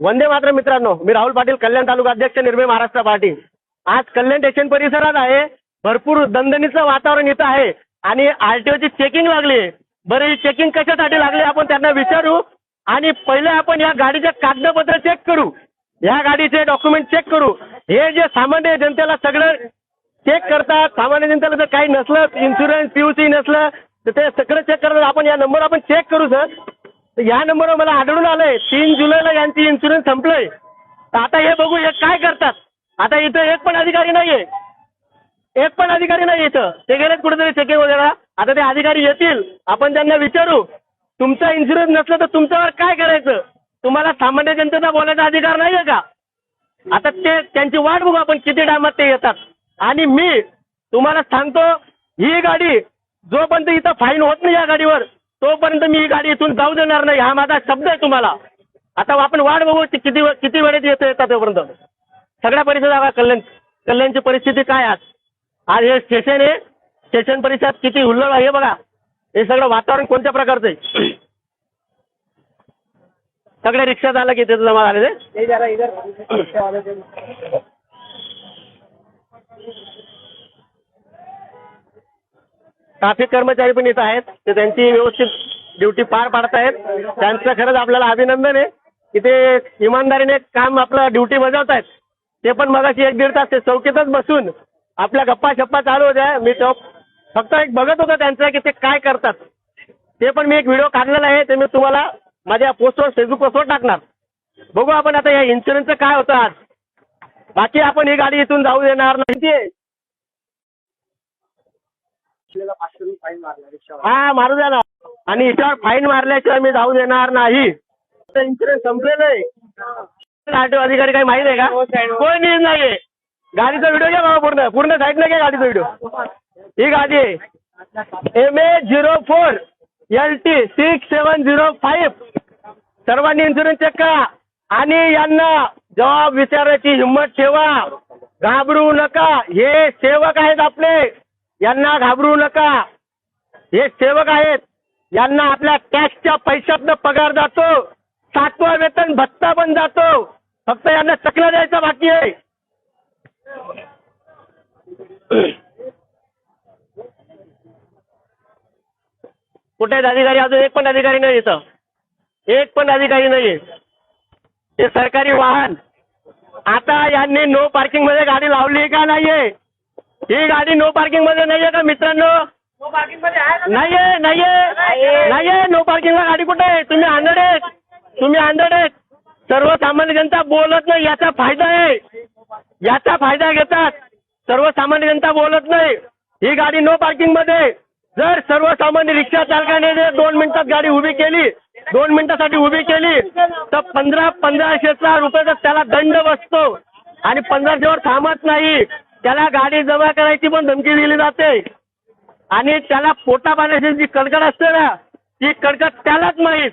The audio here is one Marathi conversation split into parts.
वंदे मात्र मित्रांनो मी राहुल पाटील कल्याण तालुका अध्यक्ष निर्मय महाराष्ट्र पार्टी. आज कल्याण स्टेशन परिसरात आहे. भरपूर दणदणीचं वातावरण इथं आहे. आणि आरटीओची चेकिंग लागली. बरं ही चेकिंग कशासाठी लागली आपण त्यांना विचारू. आणि पहिले आपण या गाडीचे कागदपत्र चेक करू. या गाडीचे डॉक्युमेंट चेक करू. हे जे सामान्य जनतेला सगळं चेक करतात सामान्य जनतेला जर काही नसलं इन्शुरन्स पीयूसी नसलं तर ते सगळं चेक करतात आपण या नंबर आपण चेक करू सर या नंबरवर मला आढळून आलंय. तीन जुलैला यांची इन्शुरन्स संपलंय. तर आता हे बघू हे काय करतात? आता इथं एक पण अधिकारी नाहीये. एक पण अधिकारी नाही इथं. ते गेलेत कुठेतरी चेकिंग वगैरे. आता ते अधिकारी येतील. आपण त्यांना विचारू. तुमचा इन्शुरन्स नसलं तर तुमच्यावर काय करायचं? तुम्हाला सामान्य जनतेचा बोलायचा अधिकार नाहीये का? आता ते त्यांची वाट बघू आपण किती टायमात ते येतात. आणि मी तुम्हाला सांगतो ही गाडी जोपर्यंत इथं फाईन होत नाही या गाडीवर तोपर्यंत मी ही गाडी इथून जाऊ देणार नाही. हा माझा शब्द आहे तुम्हाला. आता आपण वाट बघू किती वे- किती वेळेत येतो येतात तोपर्यंत. सगळ्या परिसरात कल्याण कल्याणची परिस्थिती काय आज? आज हे स्टेशन आहे. स्टेशन परिसरात किती हुल्लड आहे हे बघा. हे सगळं वातावरण कोणत्या प्रकारचं आहे? सगळे रिक्षा झालं की तिथं जमा झाले ते ट्रॅफिक कर्मचारी पण इथं आहेत. ते त्यांची व्यवस्थित ड्युटी पार पाडत आहेत त्यांचं खरंच आपल्याला अभिनंदन आहे की ते इमानदारीने काम आपलं ड्युटी बजावत आहेत ते पण मगाशी एक दीड तास ते चौकीतच बसून आपल्या गप्पा शप्पा चालू होत्या. मी तो फक्त एक बघत होतो त्यांचं की ते काय करतात. ते पण मी एक व्हिडिओ काढलेला आहे. ते मी तुम्हाला माझ्या पोस्टवर फेसबुक पोस्टवर टाकणार. बघू आपण आता या इन्शुरन्सचं काय होतं आज. बाकी आपण ही गाडी इथून जाऊ देणार नाही. हा मारू द्या ना. आणि याच्यावर फाईन मारल्याशिवाय मी जाऊ देणार नाही. इन्शुरन्स संपलेलं आहे. आरटीओ अधिकारी काही माहिती आहे का? कोणी नाहीये. गाडीचा व्हिडिओ घ्या बाबा पूर्ण. पूर्ण साईड घ्या गाडीचा व्हिडिओ ही गाडी आहे. M A zero four L T six seven zero five सर्वांनी इन्शुरन्स चेक करा. आणि यांना जबाब विचारायची हिंमत ठेवा. घाबरू नका. हे सेवक आहेत आपले. यांना घाबरू नका. हे सेवक आहेत. यांना आपल्या टॅक्सच्या पैशातनं पगार जातो. सातवा वेतन भत्ता पण जातो. फक्त यांना चकला द्यायचा बाकी आहे. कुठेच अधिकारी? अजून एक पण अधिकारी नाही इथं. एक पण अधिकारी नाही हे सरकारी वाहन. आता यांनी नो पार्किंगमध्ये गाडी लावली का नाहीये? ही गाडी नो पार्किंगमध्ये नाहीये का मित्रांनो? नाहीये नाहीये. नाहीये. नो पार्किंगला गाडी कुठे आहे? तुम्ही आंधळे आहेत. तुम्ही आंधळे आहेत. सर्वसामान्य जनता बोलत नाही याचा फायदा आहे. याचा फायदा घेतात. सर्वसामान्य जनता बोलत नाही. ही गाडी नो पार्किंगमध्ये जर सर्वसामान्य रिक्षा चालकाने जर दोन मिनिटात गाडी उभी केली दोन मिनिटासाठी उभी केली तर पंधरा पंधराशेचा रुपयाचा त्याला दंड बसतो आणि पंधराशेवर थांबत नाही त्याला गाडी जमा करायची पण धमकी दिली जाते. आणि त्याला पोटा पाण्याची जी कडकड असते ना ती कडकड त्यालाच माहीत.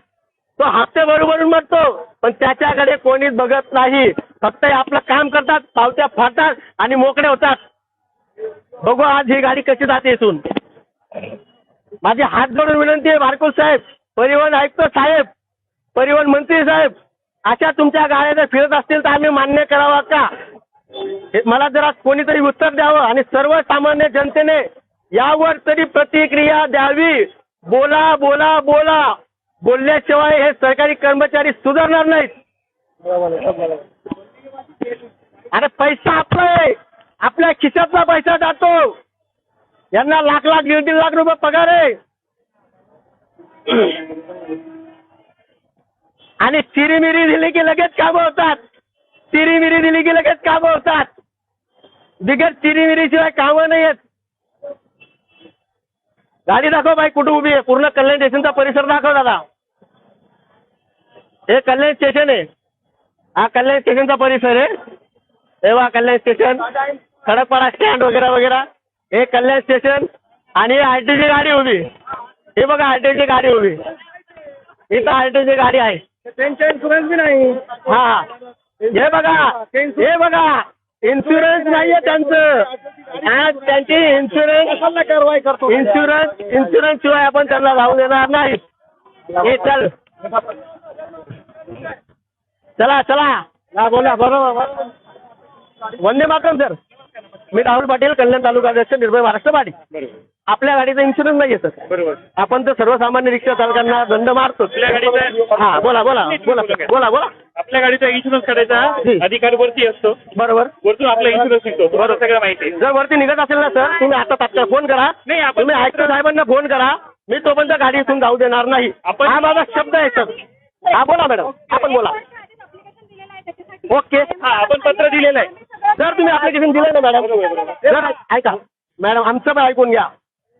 तो हप्ते बरोबर मरतो. पण त्याच्याकडे कोणीच बघत नाही. फक्त आपलं काम करतात पावत्या फाडतात आणि मोकळे होतात. बघू आज ही गाडी कशी जाते इथून. माझी हात जोडून विनंती आहे बारकोस साहेब. परिवहन आयुक्त साहेब परिवहन मंत्री साहेब. अशा तुमच्या गाड्या जर फिरत असतील तर आम्ही मान्य करावा का? मला जरा कोणीतरी उत्तर द्यावं आणि सर्वसामान्य जनतेने यावर तरी प्रतिक्रिया द्यावी. बोला बोला बोला. बोलल्याशिवाय हे सरकारी कर्मचारी सुधारणार नाहीत. अरे पैसा आपला आपल्या खिशातला पैसा जातो. यांना लाख लाख दीड दीड लाख रुपये पगार आहे. आणि चिरीमिरी दिली की लगेच कामं होतात. चिरीमिरी दिली की लगेच कामं होतात. बिगर चिरीमिरीशिवाय कामं नाही आहेत. गाडी दाखव बाई कुठं उभी आहे? पूर्ण कल्याण स्टेशनचा परिसर दाखव दादा. हे कल्याण स्टेशन आहे. हा कल्याण स्टेशनचा परिसर आहे. हे बघा कल्याण स्टेशन खडकपाडा स्टँड वगैरे वगैरे. हे कल्याण स्टेशन आणि आरटीची गाडी उभी. हे बघा आरटीची गाडी उभी. इथं आरटीची गाडी आहे. त्यांचा इन्शुरन्स बी नाही. हा. हे बघा हे बघा इन्शुरन्स नाहीये त्यांचं. आज त्यांची इन्शुरन्स कारवाई करतो? इन्शुरन्स इन्शुरन्स शिवाय आपण त्यांना जाऊ देणार नाही. हे चल. चला चला. बोला बरोबर बरोबर. वंदे मातरम सर. मी राहुल पाटील कल्याण तालुका अध्यक्ष निर्भय महाराष्ट्र बरोबर. आपल्या गाडीचा इन्शुरन्स नाही बरोबर. आपण तर सर्वसामान्य रिक्षा चालकांना दंड मारतो आपल्या गाडीचा- हा बोला बोला बोला बोला बोला. आपल्या गाडीचा इन्शुरन्स काढायचा. अधिकार वरती असतो. बरोबर. वरतून आपला इन्शुरन्स निघतो. तुम्हाला सगळं माहिती आहे. जर वरती निघत असेल ना सर तुम्ही आता तात्काळ फोन करा. नाही, तुम्ही आयुक्त साहेबांना फोन करा. मी तोपर्यंत गाडी इथून जाऊ देणार नाही. आपण- हा माझा शब्द आहे सर. हा बोला मॅडम आपण बोला. ओके. हा आपण पत्र दिलेलं आहे सर तुम्ही ऍप्लिकेशन दिलं ना मॅडम सर ऐका मॅडम आमचं पण ऐकून घ्या.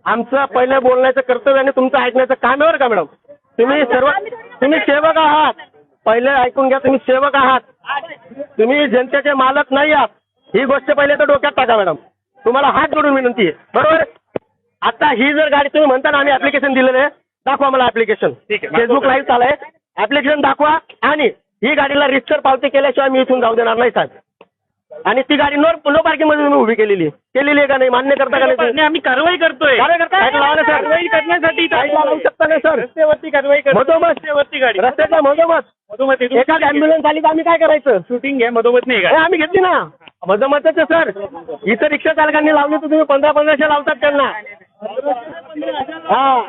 आमचं पहिले बोलण्याचं कर्तव्य आणि तुमचं ऐकण्याचं काम आहे बरं का मॅडम तुम्ही सर्व तुम्ही सेवक आहात. पहिले ऐकून घ्या तुम्ही सेवक आहात. तुम्ही जनतेचे मालक नाही आहात. ही गोष्ट पहिले तर डोक्यात टाका मॅडम तुम्हाला हात जोडून विनंती आहे. बरोबर? आता ही जर गाडी तुम्ही म्हणता ना आम्ही ऍप्लिकेशन दिलेलं आहे दाखवा मला ऍप्लिकेशन आहे. फेसबुक लाईव्ह चालय ऍप्लिकेशन दाखवा आणि ही गाडीला रिस्टर पावती केल्याशिवाय मी इथून जाऊ देणार नाही साहेब. आणि ती गाडी नो नो पार्किंगमध्ये तुम्ही उभी केलेली आहे. केलेली आहे का नाही? मान्य करता का नाही आम्ही कारवाई करतोय. कारवाई लावा ना. कारवाई करण्यासाठी इथं- साईड लावू शकता ना, सर? रस्त्यावरती कारवाई कर मधोमध. रस्त्यावरती गाडी. रस्त्याच्या मधोमध. मधोमध येतो. एखादी ॲम्ब्युलन्स आली तर आम्ही काय करायचं? शूटिंग घ्या मधोमध नाही अरे गाडी आम्ही घेतली ना. मधोमधच आहे, सर. इथं रिक्षा चालकांनी लावली तर तुम्ही पंधरा पंधराशे लावतात त्यांना. हा.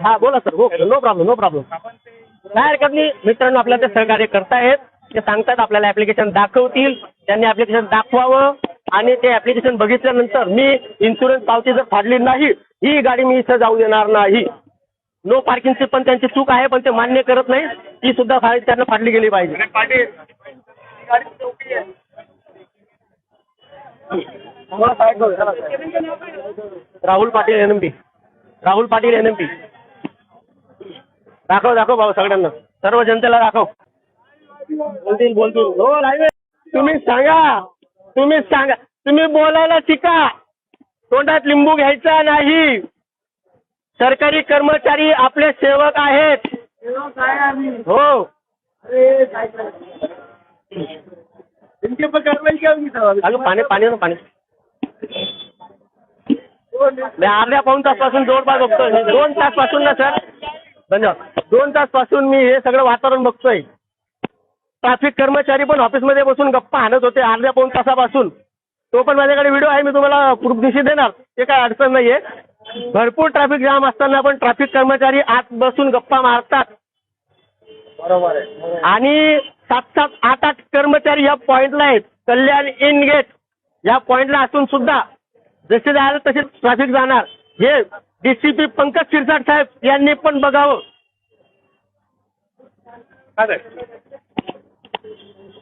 हा बोला sir. No problem no problem काय हरकत नाही मित्रांनो आपल्याला ते सहकार्य करतायत ते सांगतात आपल्याला ऍप्लिकेशन दाखवतील. त्यांनी ऍप्लिकेशन दाखवावं. आणि ते ऍप्लिकेशन बघितल्यानंतर मी इन्शुरन्स पावती जर फाडली नाही ही गाडी मी इथं जाऊ देणार नाही. नो पार्किंगची पण त्यांची चूक आहे पण ते मान्य करत नाही ती सुद्धा फा- त्यांना फाडली गेली पाहिजे. पाटील राहुल पाटील एनएमपी राहुल पाटील एनएमपी दाखव दाखव भाऊ सगळ्यांना. सर्व जनतेला दाखव. बोलतील बोलतील. हो लाईव्ह तुम्ही सांगा. तुम्ही सांगा. तुम्ही बोलायला शिका. तोंडात लिंबू घ्यायचा नाही. सरकारी कर्मचारी आपले सेवक आहेत. हो. अगं पाणी पाणी ना पाणी. मी अर्ध्या पाऊन तासपासून जवळपास बघतोय दोन तासपासून ना सर. धन्यवाद. दोन तासपासून मी हे सगळं वातावरण बघतोय. ट्रॅफिक कर्मचारी पण ऑफिसमध्ये बसून गप्पा हाणत होते अर्ध्या पाऊन तासापासून. तो पण माझ्याकडे व्हिडिओ आहे मी तुम्हाला प्रूफ दिवशी देणार. ते काय अडचण नाहीये. भरपूर ट्रॅफिक जाम असताना पण ट्रॅफिक कर्मचारी आत बसून गप्पा मारतात. बरोबर आहे आणि सात सात आठ आठ कर्मचारी या पॉइंटला आहेत. Kalyan in gate. या पॉइंटला असून सुद्धा जसे जायला तसे ट्रॅफिक जाणार. हे डीसीपी पंकज शिरसाट साहेब यांनी पण बघावं. हा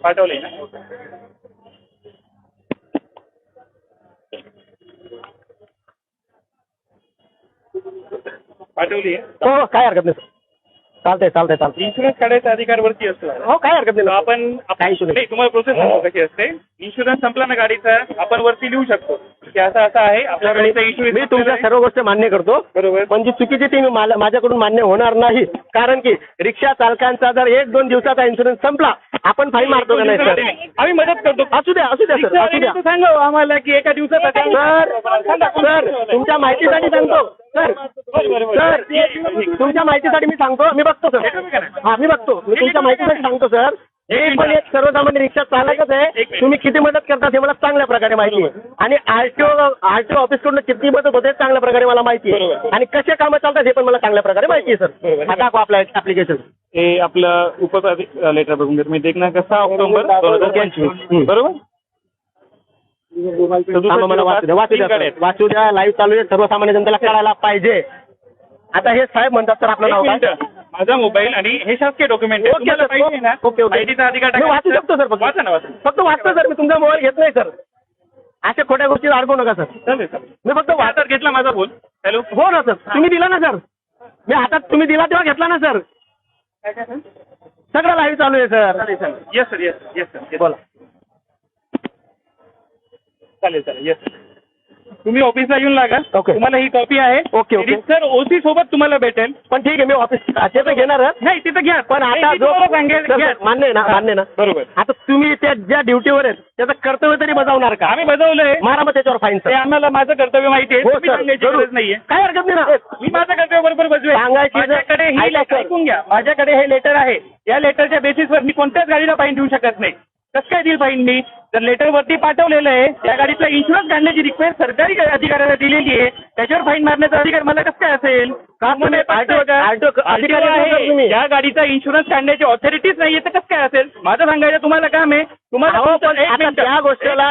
पाठवले ना? पाठवली हो हो, काय हरकत नाही चालतंय चालतंय चालतंय. इन्शुरन्स काढायचा अधिकार वरती असतो. हो काय हरकत नाही आपण काही issue नाही. नाही तुम्हाला प्रोसेस कशी असते. इन्शुरन्स संपला ना गाडीचा आपण वरती लिहू शकतो. असं असं आहे आपल्या गाडीचा इन्शुरन्स मी तुमच्या सर्व गोष्टी मान्य करतो. बरोबर. पण जी चुकीची ती मी मला- माझ्याकडून मान्य होणार नाही. कारण की रिक्षा चालकांचा जर एक दोन दिवसाचा इन्शुरन्स संपला आपण फाईन मारतो का नाही सर आम्ही मदत करतो. असू द्या असू द्या सर असू द्या. तर सांगावं आम्हाला की एका दिवसात सर सर तुमच्या माहितीसाठी सांगतो. सर सर तुमच्या माहितीसाठी मी सांगतो. मी बघतो सर हा मी बघतो. मी तुमच्या माहितीसाठी सांगतो सर मी पण एक सर्वसामान्य रिक्षा चालकच आहे. तुम्ही किती मदत करता हे मला चांगल्या प्रकारे माहिती आहे. आणि आरटीओ आरटीओ ऑफिसकडून किती मदत होते चांगल्या प्रकारे मला माहिती आहे. आणि कसे कामं चालतात हे पण मला चांगल्या प्रकारे माहिती आहे सर. हा दाखवा आपलं ऍप्लिकेशन हे आपलं उपप्राधिक लेटर बघून घ्या तुम्ही देखना कसा ऑक्टोबर? दोन हजार पंचवीस. बरोबर. वाचू द्या लाईव्ह चालू आहे. सर्वसामान्य जनतेला कळायला पाहिजे. आता हे साहेब म्हणतात सर आपलं नाव काय. माझा मोबाईल आणि हे शासकीय डॉक्युमेंट ओके सर. पाहिजे ना? Okay okay. अधिकार मी वाचू शकतो सर फक्त. वाचा ना वाचा. फक्त वाचतो सर. मी तुमचा मोबाईल घेत नाही सर. अशा खोट्या गोष्टी अडकू नका सर. चालेल मी फक्त वाच हातात घेतला माझा फोन हॅलो? हो ना सर. तुम्ही दिला ना सर. मी हातात तुम्ही दिला तेव्हा घेतला ना सर. सगळं लाईव्ह चालू आहे sir. Yes sir yes yes sir बोला. चालेल चालेल. येस सर तुम्ही ऑफिसला येऊन लागा ओके. तुम्हाला ही कॉपी आहे. Okay, okay. सर ओसी सोबत तुम्हाला भेटेल. पण ठीक आहे मी ऑफिस ते तर घेणार नाही तिथं घ्या. पण आता जो तुम्हाला सांगेल सर, घ्या. सर, मान्य आहे ना मान्य आहे ना? बरोबर. आता तुम्ही त्या ज्या ड्युटीवर आहेत त्याचं कर्तव्य तरी बजावणार का? आम्ही बजावलंय. मारा मग त्याच्यावर फाईन ते सर आम्हाला माझं कर्तव्य माहिती आहे. हो तुम्ही सर सांगायची जरूर. गरज नाहीये. काय हरकत नाही ना? मी माझं कर्तव्य बरोबर बजवेल सांगायची जर- माझ्याकडे ही ऐका, सर. ऐकून घ्या. माझ्याकडे हे लेटर आहे. या लेटरच्या बेसिसवर मी कोणत्याच गाडीला फाईन देऊ शकत नाही. कसं काय देईल फाईन मी? जर लेटरवरती पाठवलेलं आहे. त्या गाडीचा इन्शुरन्स काढण्याची रिक्वेस्ट सरकारी अधिकाऱ्याला दिलेली आहे. त्याच्यावर फाईन मारण्याचा अधिकार मला कसं काय असेल? का तुम्ही पटतंय का? आरटीओ अधिकारी RTO आहे तुम्ही. या गाडीचा इन्शुरन्स काढण्याची ऑथॉरिटीच नाहीये तर कसं काय असेल? माझं सांगायचं तुम्हाला काम आहे. तुम्हाला पण एक मिनिटं. गोष्टीला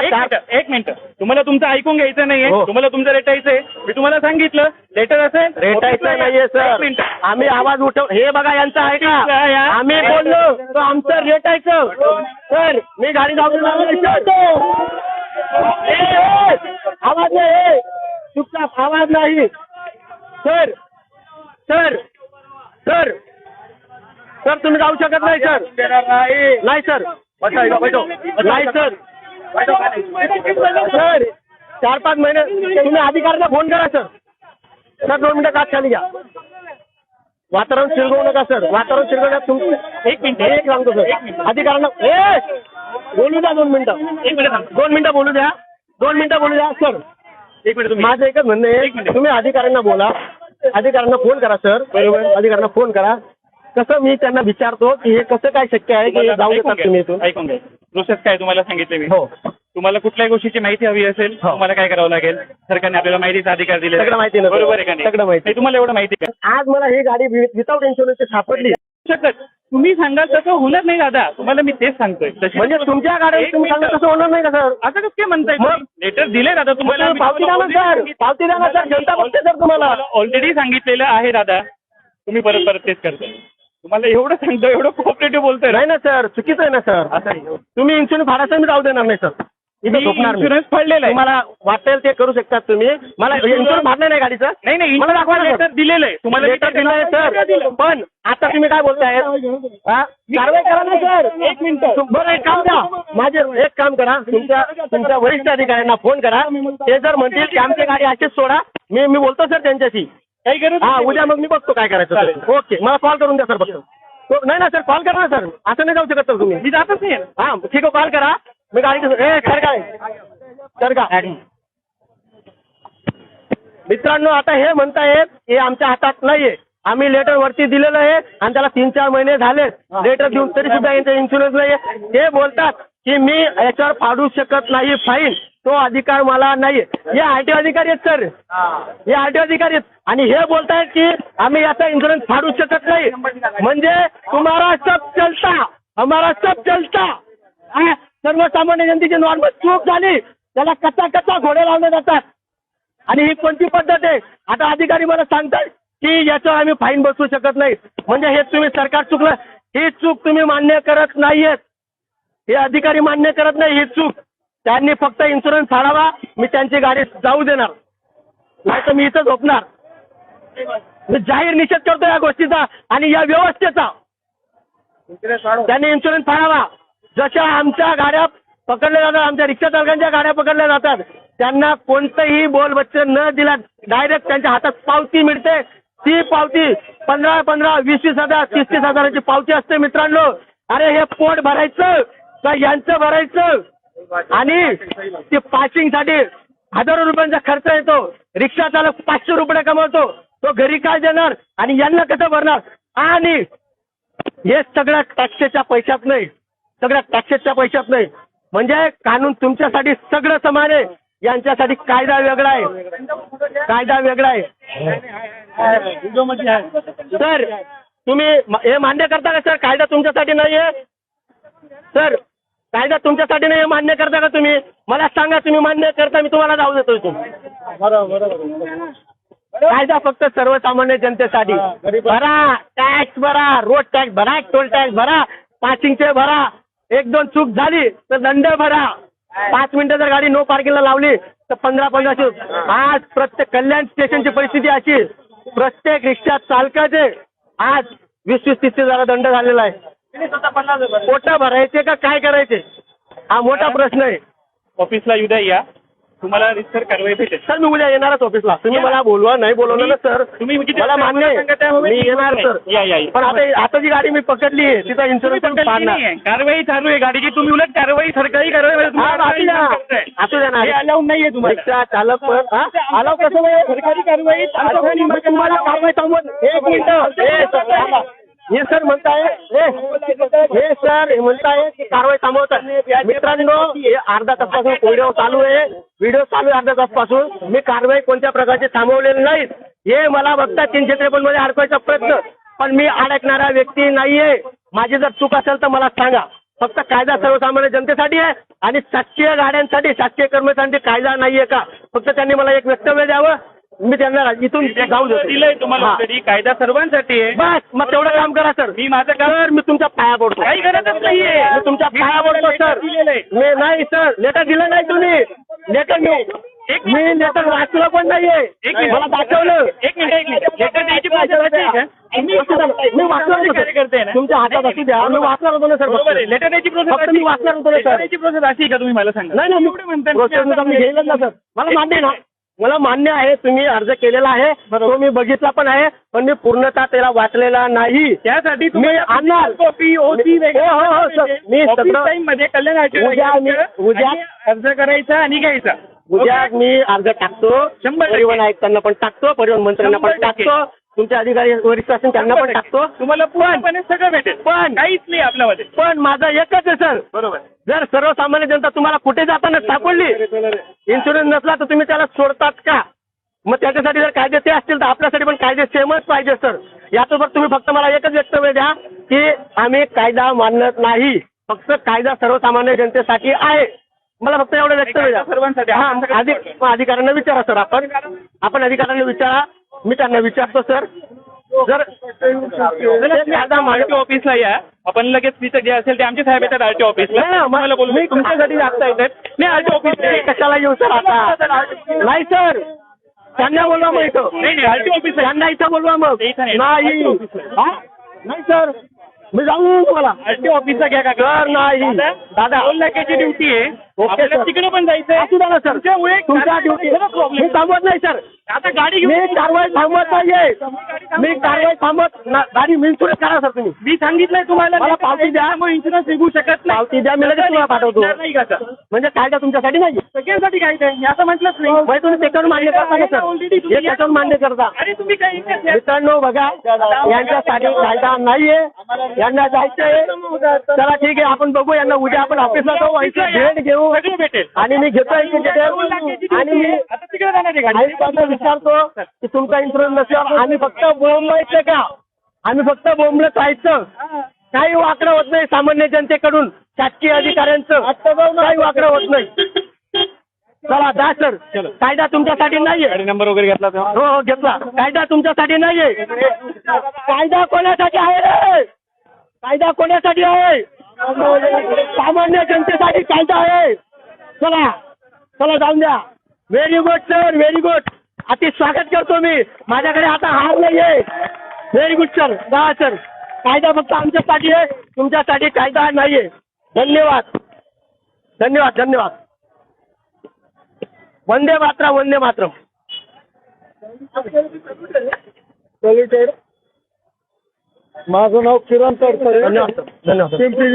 मिनिटं, तुम्हाला तुमचं ऐकून घ्यायचं नाहीये. हो. तुम्हाला तुमचं रेटायचंय. मी तुम्हाला सांगितलं लेटर असेल रेटायचं नाहीये सर आम्ही आवाज उठव हे बघा यांचं आहे का या- आम्ही बोललो आमचं रेटायचं. सर मी गाडी जाऊन आवाज नाही चुपचाप आवाज नाही. Sir sir sir. सर तुम्ही जाऊ शकत नाही सर. नाही सर. बैठो इथं, बैठो. नाही सर. सर चार पाच महिने तुम्ही अधिकाऱ्यांना फोन करा सर. सर दोन मिनिटं कात खाली घ्या. वातावरण शिरगवू नका सर. वातावरण शिरगवण्यात तुमचं एक मिनिट एक सांगतो सर. अधिकाऱ्यांना ए! बोलू द्या दोन मिनिटं. एक मिनिट. दोन मिनिटं बोलू द्या. दोन मिनिटं बोलू द्या. सर एक मिनिट माझं एकच म्हणणं आहे. तुम्ही अधिकाऱ्यांना बोला. अधिकाऱ्यांना फोन करा सर. बरोबर. अधिकाऱ्यांना फोन करा. कसं मी त्यांना विचारतो की हे कसं काय शक्य आहे की हे जाऊ देतात घ्या. तुम्ही इथून? ऐकून घ्या. प्रोसेस काय तुम्हाला सांगितले मी? हो. तुम्हाला कुठल्याही गोष्टीची माहिती हवी असेल हो. तुम्हाला काय करावं लागेल? सरकारने आपल्याला माहितीचा अधिकार दिले सगळं माहिती नसेल. बरोबर आहे का नाही? सगळं माहिती. नाही, तुम्हाला एवढं माहिती का? आज मला ही गाडी विदाऊट इन्शुरन्सची सापडली. शकत. तुम्ही सांगाल तसं होणार नाही दादा. तुम्हाला मी तेच सांगतोय. तशी- म्हणजे तुमच्या गाड्या एक तुम्ही सांगा. तसं होणार नाही का सर? असं कसं काय म्हणताय मग? लेटर दिले दादा तुम्हाला. तुम्ही पावती द्या ना सर. पावती द्या ना सर जनता बघते सर तुम्हाला. ऑलरेडी सांगितलेलं आहे दादा. तुम्ही परत परत तेच करताय. तुम्हाला एवढं सांगतो एवढं कोऑपरेटिव्ह बोलतोय ना. नाही ना सर. चुकीचं आहे ना सर. असं. तुम्ही इन्शुरन्स फाडायचं मी जाऊ देणार नाही सर. इथं मी झोपणार नाही. इन्शुरन्स फाडलेला आहे. तुम्हाला वाटेल ते करू शकतात तुम्ही. मला इन्शुरन्स फाडलं नाही गाडीचं. नाही नाही मला दाखवा ना, लेटर सर. दिलेलं आहे. तुम्हाला लेटर दिलं आहे सर. पण आता तुम्ही काय बोलताय? हा? कारवाई करा ना सर. एक मिनिट. बरं एक काम द्या माझे एक काम करा. तुमच्या तुमच्या वरिष्ठ अधिकाऱ्यांना फोन करा. ते जर म्हणतील की आमची गाडी अशीच सोडा. मी मी बोलतो सर त्यांच्याशी. काही गरज हा नाही. उद्या मग मी बघतो काय करायचं चालेल. ओके मला कॉल करून द्या सर फक्त. तो- नाही ना सर कॉल करा ना सर. असं नाही जाऊ शकत सर तुम्ही. मी जातच नाही. हा ठीक आहे कॉल करा. मी गाडी ए सर काय? सर का मित्रांनो आता हे म्हणतायत हे आमच्या हातात नाहीये. आम्ही लेटर वरती दिलेलं आहे आणि त्याला तीन चार महिने झाले लेटर देऊन तरी सुद्धा यांचा इन्शुरन्स नाहीये. ते बोलतात की मी याच्यावर फाडू शकत नाही फाईन तो अधिकार मला नाहीये हे आरटीओ अधिकारी आहेत सर. हे. आरटीओ अधिकारी आहेत. आणि हे बोलतायत की आम्ही याचा इन्शुरन्स फाडू शकत नाही. म्हणजे तुम्हाला सब चलता. हमारा सब चलता. सर्वसामान्य जनतेची नॉर्मल चूक झाली. त्याला कच्चा कच्चा घोडे लावले जातात. आणि ही कोणती पद्धत आहे? आता अधिकारी मला सांगतात की याच्यावर आम्ही फाईन बसवू शकत नाही. म्हणजे हे तुम्ही सरकार चुकलं. ही चूक तुम्ही मान्य करत नाहीयेत. हे अधिकारी मान्य करत नाही ही चूक. त्यांनी फक्त इन्शुरन्स फाडावा मी त्यांची गाडी जाऊ देणार. नाही तर मी इथं झोपणार. मी जाहीर निषेध करतो या गोष्टीचा आणि या व्यवस्थेचा. त्यांनी इन्शुरन्स फाडावा. जशा आमच्या गाड्या पकडल्या जातात आमच्या रिक्षा चालकांच्या गाड्या पकडल्या जातात त्यांना कोणतंही बोलबच्च न दिला डायरेक्ट त्यांच्या हातात पावती मिळते. ती पावती पंधरा पंधरा वीस वीस हजार तीस तीस हजाराची पावती असते मित्रांनो. अरे हे पोट भरायचं का यांचं भरायचं? आणि ते पासिंगसाठी हजारो रुपयांचा खर्च येतो. रिक्षा चालक पाचशे रुपये कमवतो. तो घरी काय देणार आणि यांना कसं भरणार? आणि हे सगळ्या टॅक्सेच्या पैशात नाही. सगळ्या टॅक्सेसच्या पैशात नाही. म्हणजे कानून तुमच्यासाठी सगळं समान आहे. यांच्यासाठी कायदा वेगळा आहे. कायदा वेगळा आहे. सर तुम्ही हे मान्य करता का सर? कायदा तुमच्यासाठी नाही आहे सर कायदा तुमच्यासाठी नाही मान्य करता का तुम्ही? मला सांगा तुम्ही मान्य करता मी तुम्हाला जाऊ देतो इथून. कायदा फक्त सर्वसामान्य जनतेसाठी. भरा टॅक्स भरा रोड टॅक्स भरा टोल टॅक्स भरा पासिंगचे भरा. एक दोन चूक झाली तर दंड भरा. पाच मिनिटं जर गाडी नो पार्किंगला लावली तर पंधरा पंधराशे आज प्रत्येक कल्याण स्टेशनची परिस्थिती अशी. प्रत्येक रिक्षा चालकाचे आज वीस वीस तीस तीस हजार दंड झालेला आहे. पोटा भरायचे का काय करायचे? हा मोठा प्रश्न आहे. ऑफिसला उद्या या. तुम्हाला रिसर कारवाई भेटेल. सर मी उद्या येणारच ऑफिसला. तुम्ही. मला बोलवा नाही बोलवलं ना सर. तुम्ही किती मला मान्य आहे. मी येणार सर. या, या, या. पण आता आता जी गाडी मी पकडली आहे तिचा इन्शुरन्स. कारवाई चालू आहे. गाडीची तुम्ही उलट कारवाई सरकारी कारवाई असू द्या ना. नाहीये तुम्हाला. चालक पण? आलाव कसं सरकारी कारवाई आता मी तुम्हाला कारवाई सांगून एक मिनिट. हे सर म्हणताय हे सर म्हणताय की कारवाई थांबवतात. मित्रांनो हे अर्धा तासपासून व्हिडिओ चालू आहे. व्हिडिओ चालू आहे अर्धा तासपासून. मी कारवाई कोणत्या प्रकारची थांबवलेली नाही हे मला बघता तीनशे त्रेपन्नमध्ये अडकवायचा प्रयत्न. पण मी अडकणारा व्यक्ती नाहीये. माझी जर चूक असेल तर मला सांगा. फक्त कायदा सर्वसामान्य जनतेसाठी आहे आणि शासकीय गाड्यांसाठी शासकीय कर्मचाऱ्यांसाठी कायदा नाहीये का? फक्त त्यांनी मला एक वक्तव्य द्यावं. मी त्यांना इथून जाऊ देतो. दिलंय तुम्हाला हा. already. कायदा सर्वांसाठी आहे. बस मग तेवढं काम करा सर. मी माझं काम सर मी तुमच्या पाया पडतो. काही गरजच नाहीये. मी तुमच्या पाया पडतो सर. दिलेलं आहे. मी नाही सर. लेटर दिलं नाही तुम्ही. लेटर मी एक मी लेटर वाचलं पण नाहीये. एक मिनिट. मला दाखवलं. एक मिनिट एक मिनिट. लेटर द्यायची प्रोसेस अशी आहे का? मी मी वाचणार होतो कार्यकर्ते आहे सर. ना? तुमच्या हातात असू द्या. मी वाचणार होतो ना सर बरोबर आहे. फक्त. लेटर द्यायची प्रोसेस फक्त मी वाचणार होतो ना सर. प्रोसेस अशी आहे का तुम्ही मला सांगा? नाही नाही एवढं म्हणताय प्रोसेस नुसार मी घेईलच ना सर. मला मान्य आहे ना. मला मान्य आहे तुम्ही अर्ज केलेला आहे तो मी बघितला पण आहे पण मी पूर्णतः त्याला वाचलेला नाही त्यासाठी मी आणणार कॉपी ओसी हो, हो, हो. मी टाइममध्ये कल्याण उद्या मी- अर्ज करायचा आणि घ्यायचा उद्या? मी अर्ज टाकतो शंभर. परिवहन आयुक्तांना पण टाकतो परिवहन मंत्र्यांना पण. टाकतो तुमच्या अधिकारी वरिष्ठ असेल त्यांना पण टाकतो. तुम्हाला पूर्णपणे सगळं भेटेल. पण- काहीच नाही आपल्यामध्ये. पण माझा एकच आहे सर. बरोबर. जर सर्वसामान्य जनता तुम्हाला कुठे जाताना सापडली इन्शुरन्स नसला तर तुम्ही त्याला सोडतात का? मग त्याच्यासाठी जर कायदे ते असतील तर आपल्यासाठी पण कायदे सेमच पाहिजे सर. यासोबत तुम्ही फक्त मला एकच वक्तव्य द्या की आम्ही कायदा मानत नाही. फक्त कायदा सर्वसामान्य जनतेसाठी आहे. मला फक्त एवढं वक्तव्य द्या. सर्वांसाठी. हा अधिकाऱ्यांना विचारा सर आपण. आपण अधिकाऱ्यांना विचारा. मी त्यांना विचारतो सर. जर मान आरटीओ ऑफिसला या. आपण लगेच तिथं जे असेल ते आमचे साहेब येतात आरटीओ ऑफिसला मला बोलू मी तुमच्यासाठी जास्त येतात नाही आरटीओ ऑफिस कशाला येऊ सर आता? नाही सर. त्यांना बोलवा मग इथं. नाही नाही आरटीओ ऑफिस त्यांना इथं बोलवा मग. नाही. नाही. हा? सर. मी जाऊ तुम्हाला. आरटीओ ऑफिसला घ्या का सर नाही. दादा दोन लाखाची ड्युटी आहे. ओके, आपल्याला सर. तिकडे पण जायचंय. असू द्या ना सर. तुमच्यामुळे तुमच्या ड्युटी मी प्रॉब्लेम थांबवत नाही सर. आता गाडी मी कारवाई थांबवत नाहीये. मी कारवाई थांबवत ना- गाडी मी इन्शुरन्स करा सर तुम्ही. मी सांगितलंय तुम्हाला मला पावती द्या. इन्शुरन्स निघू शकत नाही. पावती द्या, मी लगेच तुम्हाला पाठवतो. निघणार नाही का सर? म्हणजे कायदा तुमच्यासाठी नाही सगळ्यांसाठी काय ते मी असं म्हटलंच नाही. म्हणजे तुम्ही त्याच्यावर मान्य करता का सर? Already तुम्ही हे त्याच्यावर मान्य करता. अरे तुम्ही या. मित्रांनो बघा यांच्यासाठी कायदा नाहीये. यांना जायचंय. चला ठीक आहे आपण बघू. यांना उद्या आपण ऑफिसला जाऊ. यांची भेट घेऊ. सगळं भेटेल. आणि मी घेतो आणि मी आहे. आता तिकडे जाणार आहे गाडी. आयुक्तांना विचारतो की तुमचा इन्शुरन्स नसल्यावर आम्ही फक्त बोंबायचं का? आम्ही फक्त बोंबलत राहायचं. काही वाकडं होत नाही सामान्य जनतेकडून शासकीय अधिकाऱ्यांचं. काही वाकडं होत नाही. चला जा सर कायदा तुमच्यासाठी नाहीये. गाडी नंबर वगैरे घेतला तेव्हा? हो हो घेतला. कायदा तुमच्यासाठी नाहीये. कायदा कोणासाठी आहे रे? कायदा कोणासाठी आहे? सामान्य जनतेसाठी कायदा आहे. चला चला जाऊन द्या. Very good sir very good अति स्वागत करतो मी. माझ्याकडे आता हार नाहीये. व्हेरी गुड सर जा सर कायदा फक्त आमच्यासाठी आहे. तुमच्यासाठी कायदा नाहीये. धन्यवाद. धन्यवाद धन्यवाद. वंदे मातरम वंदे मातरम. माझं नाव किरण तडकरे धन्यवाद सर. धन्यवाद. पिंपरी